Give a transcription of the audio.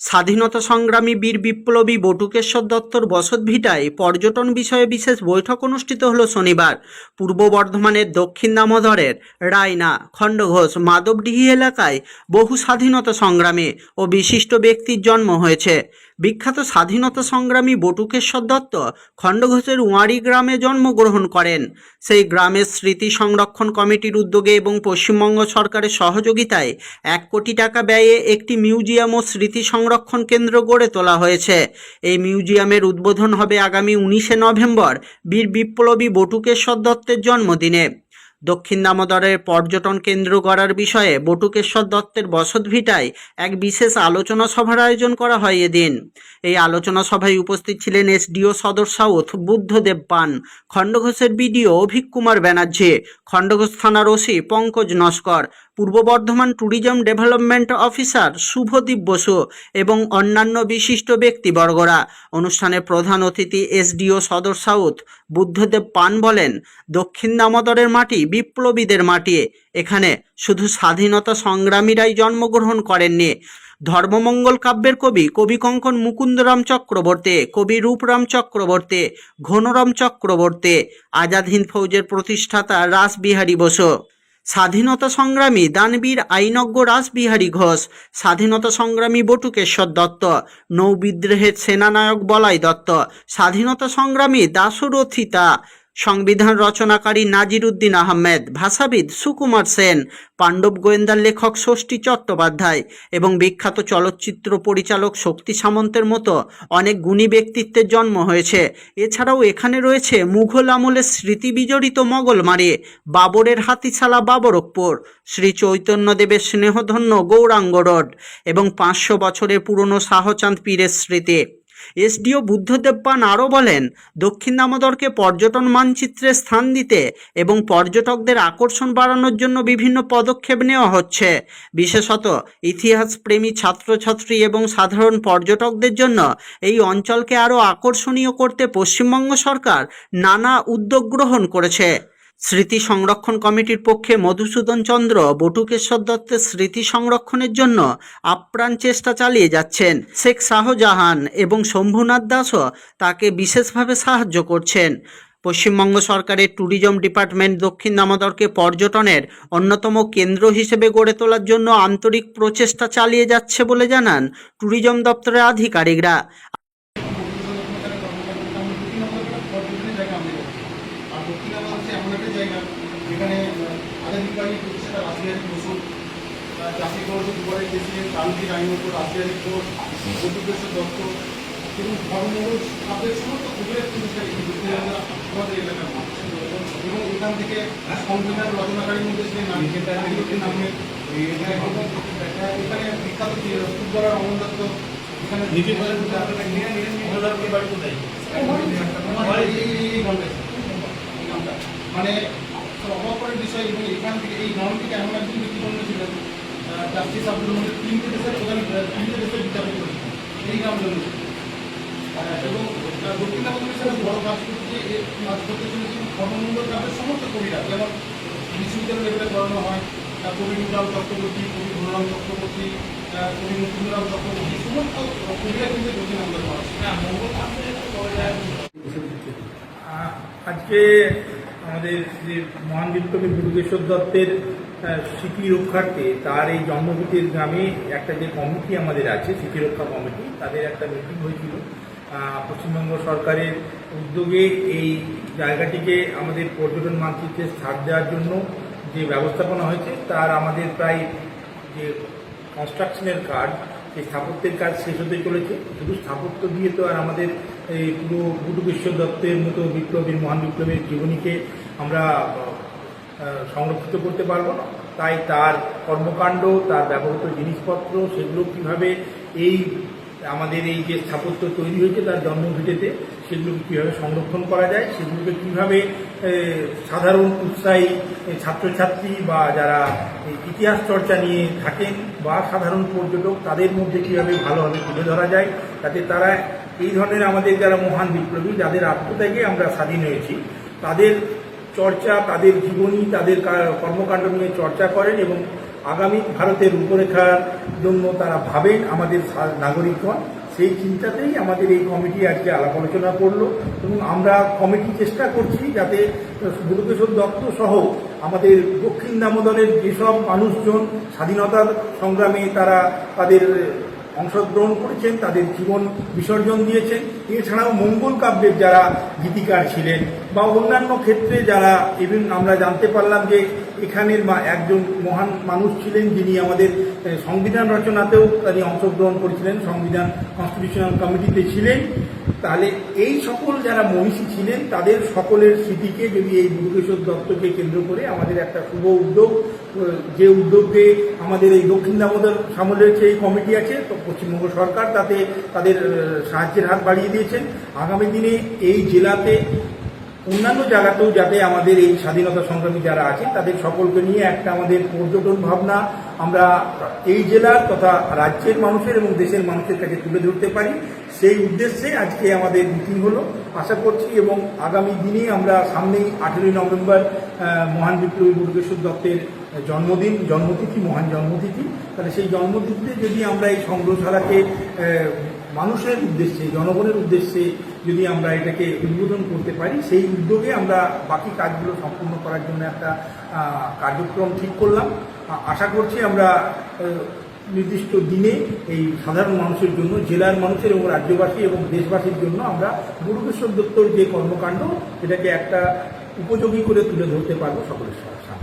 স্বাধীনতা সংগ্রামী বীর বিপ্লবী বটুকেশ্বর দত্তর বসতভিটায় পর্যটন বিষয়ে বিশেষ বৈঠক অনুষ্ঠিত হল শনিবার। পূর্ব বর্ধমানের দক্ষিণ দামোদরের রায়না, খণ্ডঘোষ, মাধবডিহি এলাকায় বহু স্বাধীনতা সংগ্রামী ও বিশিষ্ট ব্যক্তির জন্ম হয়েছে। বিখ্যাত স্বাধীনতা সংগ্রামী বটুকেশ্বর দত্ত খণ্ডঘোষের উয়ারি গ্রামে জন্মগ্রহণ করেন। সেই গ্রামের স্মৃতি সংরক্ষণ কমিটির উদ্যোগে এবং পশ্চিমবঙ্গ সরকারের সহযোগিতায় এক কোটি টাকা ব্যয়ে একটি মিউজিয়াম ও স্মৃতি সংরক্ষণ কেন্দ্র গড়ে তোলা হয়েছে। এই মিউজিয়ামের উদ্বোধন হবে আগামী উনিশে নভেম্বর বীর বিপ্লবী বটুকেশ্বর দত্তের জন্মদিনে। দক্ষিণ দামোদরের পর্যটন কেন্দ্র গড়ার বিষয়ে বটুকেশ্বর দত্তের বসতভিটায় এক বিশেষ আলোচনা সভার আয়োজন করা হয় এদিন। এই আলোচনা সভায় উপস্থিত ছিলেন এসডিও সদর সাউথ বুদ্ধদেব পান খণ্ডঘোষের বিডিও অভিক কুমার ব্যানার্জি খণ্ডঘোষ থানার OC Pankaj Naskar, Purba Bardhaman tourism development officer Subhadip Basu এবং অন্যান্য বিশিষ্ট ব্যক্তিবর্গরা। অনুষ্ঠানে প্রধান অতিথি এসডিও সদর সাউথ বুদ্ধদেব পান বলেন, দক্ষিণ দামোদরের মাটি বিপ্লবীদের মাটি এখানে শুধু স্বাধীনতা সংগ্রামীরাই জন্মগ্রহণ করেননি। ধর্মমঙ্গল কাব্যের কবি কবি কঙ্কন মুকুন্দরাম চক্রবর্তী, কবি রূপরাম চক্রবর্তী, ঘনরাম চক্রবর্তী, আজাদ হিন্দ ফৌজের প্রতিষ্ঠাতা রাসবিহারী বসু। স্বাধীনতা সংগ্রামী দানবীর আইনজ্ঞ রাসবিহারী ঘোষ, স্বাধীনতা সংগ্রামী বটুকেশ্বর দত্ত নৌবিদ্রোহের সেনানায়ক বলাই দত্ত, স্বাধীনতা সংগ্রামী দাসরথিতা সংবিধান রচনাকারী নাজির উদ্দিন আহমেদ, ভাষাবিদ সুকুমার সেন, পাণ্ডব গোয়েন্দার লেখক ষষ্ঠী চট্টোপাধ্যায় এবং বিখ্যাত চলচ্চিত্র পরিচালক শক্তি সামন্তের মতো অনেক গুণী ব্যক্তিত্বের জন্ম হয়েছে। এছাড়াও এখানে রয়েছে মুঘল আমলের স্মৃতি বিজড়িত মোগলমারি বাবরের হাতিশালা বাবরকপুর, শ্রী চৈতন্যদেবের স্নেহধন্য গৌরাঙ্গ রোড এবং পাঁচশো বছরের পুরনো শাহচাঁদ পীরের স্মৃতি। এসডিও বুদ্ধদেব পান আরও বলেন, দক্ষিণ দামোদরকে পর্যটন মানচিত্রে স্থান দিতে এবং পর্যটকদের আকর্ষণ বাড়ানোর জন্য বিভিন্ন পদক্ষেপ নেওয়া হচ্ছে। বিশেষত ইতিহাস প্রেমী ছাত্রছাত্রী এবং সাধারণ পর্যটকদের জন্য এই অঞ্চলকে আরও আকর্ষণীয় করতে পশ্চিমবঙ্গ সরকার নানা উদ্যোগ গ্রহণ করেছে। স্মৃতি সংরক্ষণ কমিটির পক্ষে মধুসূদন চন্দ্র বটুকেশ্বর দত্তের স্মৃতি সংরক্ষণের জন্য আপ্রাণ চেষ্টা চালিয়ে যাচ্ছেন। শেখ শাহজাহান এবং শম্ভুনাথ দাসও তাকে বিশেষভাবে সাহায্য করছেন। পশ্চিমবঙ্গ সরকারের ট্যুরিজম ডিপার্টমেন্ট দক্ষিণ দামোদরকে পর্যটনের অন্যতম কেন্দ্র হিসেবে গড়ে তোলার জন্য আন্তরিক প্রচেষ্টা চালিয়ে যাচ্ছে বলে জানান ট্যুরিজম দপ্তরের আধিকারিকরা পর্যটনের জায়গা আমাদের আর দক্ষিণাবাদ হচ্ছে এমন একটা জায়গা যেখানে প্রতিষ্ঠাতা রাশিয়ারি বসু চাষি গৌর দুবারের প্রেসিডেন্ট কালজি রানীমপুর রাশিয়ারি ঘোষ বটুকেশ্বর দত্ত এবং ধর্মমঙ্গল তাদের সমস্ত প্রতিষ্ঠা এই আমাদের এলাকার এবং এখান থেকে সংবিধান রচনাকারীর মধ্যে ছিলেন নামের এখানে বিখ্যাত ফুটবলার অমর দত্ত এখানে নিজের বাড়ি কোথায় মানে বিষয় এবং এখান থেকে এই গ্রাম থেকে এমন একজন ব্যক্তিবর্ণ ছিলেন জাস্টিস আব্দুল মধ্যে তিনটে দেশের প্রধান তিনটে দেশের বিচারক এই গ্রাম জন্য এবং দক্ষিণ সাথে বড় কাজ করতে কাজ করতে চলেছেন ধর্মমঙ্গল গ্রামের সমস্ত কবিরা যেমন বিশ্ববিদ্যালয় লেভেলে পড়ানো হয় কবি নুরাম চক্রবর্তী কবি ঘনরাম চক্রবর্তী কবি মুকুন্দরাম চক্রবর্তী সমস্ত কবিরা কিন্তু দক্ষিণ মানুষ আহ, আজকে আমাদের যে মহান বিপ্লবী বুদ্ধেশ্বর দত্তের স্মৃতি রক্ষার্থে তার এই জন্মভূতির গ্রামে একটা যে কমিটি আমাদের আছে, স্মৃতি রক্ষা কমিটি, তাদের একটা মিটিং হয়েছিল। পশ্চিমবঙ্গ সরকারের উদ্যোগে এই জায়গাটিকে আমাদের পর্যটন মানচিত্রে ছাড় দেওয়ার জন্য যে ব্যবস্থাপনা হয়েছে, তার আমাদের প্রায় যে কনস্ট্রাকশনের কাজ এই স্থাপত্যের কাজ শেষ হতে চলেছে। শুধু স্থাপত্য দিয়ে তো আর আমাদের এই পুরো বুটুকেশ্বর দত্তের মতো বিপ্লবীর মহান বিপ্লবীর জীবনীকে আমরা সংরক্ষিত করতে পারব না। তাই তার কর্মকাণ্ড, তার ব্যবহৃত জিনিসপত্র, সেগুলো কীভাবে এই, আমাদের এই যে স্থাপত্য তৈরি হয়েছে তার জন্মভিটেতে সেগুলোকে কীভাবে সংরক্ষণ করা যায়, সেগুলোকে কীভাবে সাধারণ উৎসাহী ছাত্রছাত্রী বা যারা ইতিহাস চর্চা নিয়ে থাকেন বা সাধারণ পর্যটক, তাদের মধ্যে কীভাবে ভালোভাবে তুলে ধরা যায় যাতে তারা এই ধরনের আমাদের যারা মহান বিপ্লবী, যাদের আত্মত্যাগে আমরা স্বাধীন হয়েছি, তাদের চর্চা, তাদের জীবনী, তাদের কর্মকাণ্ড নিয়ে চর্চা করেন এবং আগামী ভারতের রূপরেখার জন্য তারা ভাবেন আমাদের নাগরিকগণ। সেই চিন্তাতেই আমাদের এই কমিটি আজকে আলাপ আলোচনা করল এবং আমরা কমিটি চেষ্টা করছি যাতে গুরুকেশ্বর দত্ত সহ আমাদের দক্ষিণ দামোদরের যেসব মানুষজন স্বাধীনতার সংগ্রামে তারা তাদের অংশগ্রহণ করেছেন, তাদের জীবন বিসর্জন দিয়েছেন। এছাড়াও মঙ্গল কাব্যের যারা গীতিকার ছিলেন বা অন্যান্য ক্ষেত্রে যারা ইভেন আমরা জানতে পারলাম যে এখানের একজন মহান মানুষ ছিলেন যিনি আমাদের সংবিধান রচনাতেও তিনি অংশগ্রহণ করেছিলেন। সংবিধান কনস্টিটিউশনাল কমিটিতে ছিলেন। তাহলে এই সকল যারা মহিষী ছিলেন, তাদের সকলের স্মৃতিকে যদি এই দুর্গেশ্বর দত্তকে কেন্দ্র করে আমাদের একটা শুভ উদ্যোগ, যে উদ্যোগে আমাদের এই দক্ষিণ দামোদর সামলের যে কমিটি আছে, তো পশ্চিমবঙ্গ সরকার তাতে তাদের সাহায্যের হাত বাড়িয়ে দিয়েছেন। আগামী দিনে এই জেলাতে অন্যান্য জায়গাতেও যাতে আমাদের এই স্বাধীনতা সংগ্রামী যারা আছে তাদের সকলকে নিয়ে একটা আমাদের পর্যটন ভাবনা আমরা এই জেলার তথা রাজ্যের মানুষের এবং দেশের মানুষের কাছে তুলে ধরতে পারি। সেই উদ্দেশ্যে আজকে আমাদের মিটিং হলো। আশা করছি এবং আগামী দিনে আমরা সামনেই আঠেরোই নভেম্বর মহান বিপ্লবী দুর্গেশ্বর দত্তের জন্মদিন, জন্মতিথি, মহান জন্মতিথি। তাহলে সেই জন্মতিথিতে যদি আমরা এই সংগ্রহশালাকে মানুষের উদ্দেশ্যে, জনগণের উদ্দেশ্যে যদি আমরা এটাকে উদ্বোধন করতে পারি, সেই উদ্যোগে আমরা বাকি কাজগুলো সম্পূর্ণ করার জন্য একটা কার্যক্রম ঠিক করলাম। আশা করছি আমরা নির্দিষ্ট দিনে এই সাধারণ মানুষের জন্য, জেলার মানুষের এবং রাজ্যবাসী এবং দেশবাসীর জন্য আমরা গুরুকেশ্বর দত্তর যে কর্মকাণ্ড, সেটাকে একটা উপযোগী করে তুলে ধরতে পারব সকলের সামনে